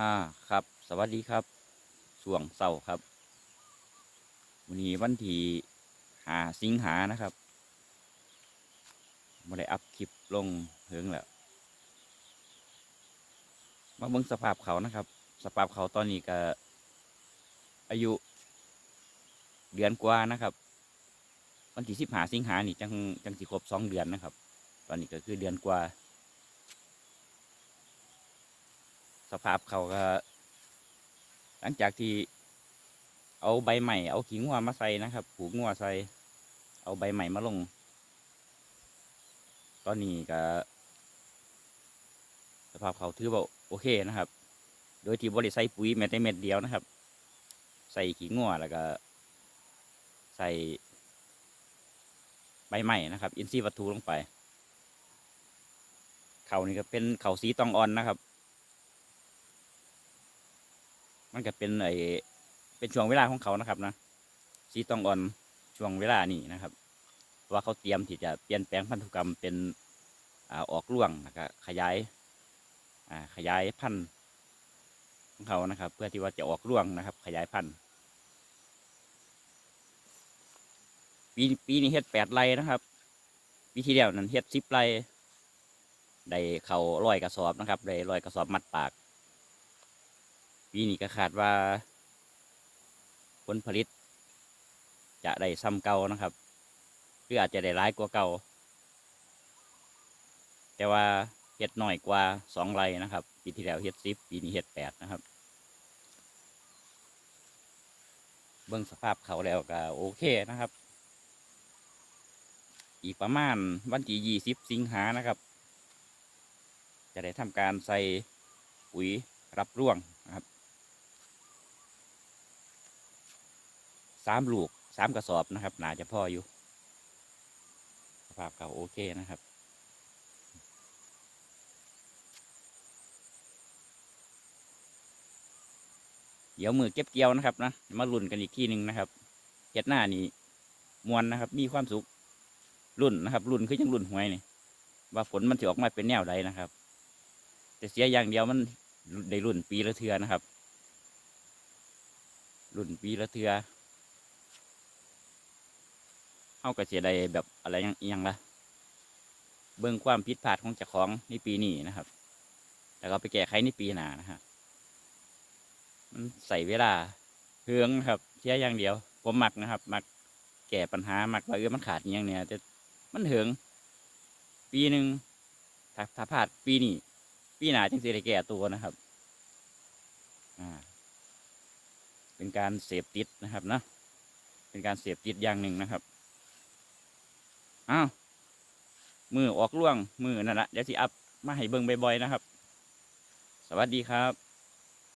อ่าครับ สวัสดีครับช่วงเสาร์ครับ วันนี้วันที่หาสิงหานะครับไม่ได้อัพคลิปลงเฮิงแล้ว มาเบิ่งสภาพเขานะครับ สภาพเขาตอนนี้ก็อายุเดือนกว่านะครับ วันที่สิบหาสิงหานี่จังจังสิครบสองเดือนนะครับ ตอนนี้ก็คือเดือนกว่า ส ภาพเขาก็ หลังจากที่ เอาใบใหม่เอาขิงงัวมาใส่นะครับผูกงัวใส่เอาใบใหม่มาลง ตอนนี้ก็สภาพเขาถือว่าโอเคนะครับ โดยที่บริใส่ปุ๋ยแม้แต่เม็ดเดียวนะครับ ใส่ขิงงัวแล้วก็ ใส่ใบใหม่นะครับ อินทรีย์วัตถุลงไปเขานี่ก็เป็นเขาสีตองอ่อนนะครับ มันก็เป็นไอเป็นช่วงเวลาของเขานะครับนะสีตองอ่อนช่วงเวลานี้นะครับ เพราะว่าเขาเตรียมที่จะเปลี่ยนแปลงพันธุกรรมเป็นอ่าออกร่วงแล้วก็ขยายอ่าขยายพันธุ์ของเขานะครับ เพื่อที่ว่าจะออกร่วงนะครับ ขยายพันธุ์ปีปีนี้เฮ็ดแปดไร่นะครับปีที่แล้วนั้นเฮ็ดสิบไร่ได้เขาร้อยกระสอบนะครับได้ร้อยกระสอบมัดปาก ปีนี้ก็คาดว่า ผลผลิต จะได้ซ้ำเก่านะครับ หรืออาจจะได้ร้ายกว่าเก่า แต่ว่าเห็ดหน่อยกว่าสองไรนะครับ ปีที่แล้วเห็ดสิบปีนี้เห็ดแปดนะครับ เบื้องสภาพเขาแล้วก็โอเคนะครับ อีกประมาณวันที่ยี่สิบสิงหานะครับ จะได้ทำการใส่ปุ๋ยรับร่วงนะครับ สามลูกสามกระสอบนะครับ หนาจะพออยู่สภาพเก่าโอเคนะครับเดี๋ยวมือเก็บเกี่ยวนะครับนะมาลุ่นกันอีกที่หนึ่งนะครับเฮ็ดหน้านี่มวนนะครับ มีความสุขรุ่นนะครับ รุ่นคือยังรุ่นหวยนี่ว่าฝนมันจะออกมาเป็นแนวใดนะครับ แต่เสียอย่างเดียวมันได้รุ่นปีละเทือนะครับ รุ่นปีละเทือาก็เสียดายแบบอะไรยังยังละเบิ่งความผิดพลาดของเจ้าของในปีนี้นะครับ แล้วก็ไปแก้ไขในปีหน้านะฮะมันใส่เวลาเฮืองนะครับเสียอย่างเดียว ผมมักนะครับมักแก้ปัญหามักว่าเออมันขาดอย่างเนี่ยแต่มันเหืองปีหนึ่งถ้าถ้าพลาดปีนี้ปีหน้าจึงสิได้แก้ตัวนะครับ อ่า เป็นการเสพติดนะครับนะเป็นการเสพติดอย่างหนึ่งนะครับ อ้าวมือออกล่วงมือนั่นแหละเดี๋ยวสิอัพมาให้เบิ่งบ่อยๆนะครับ สวัสดีครับ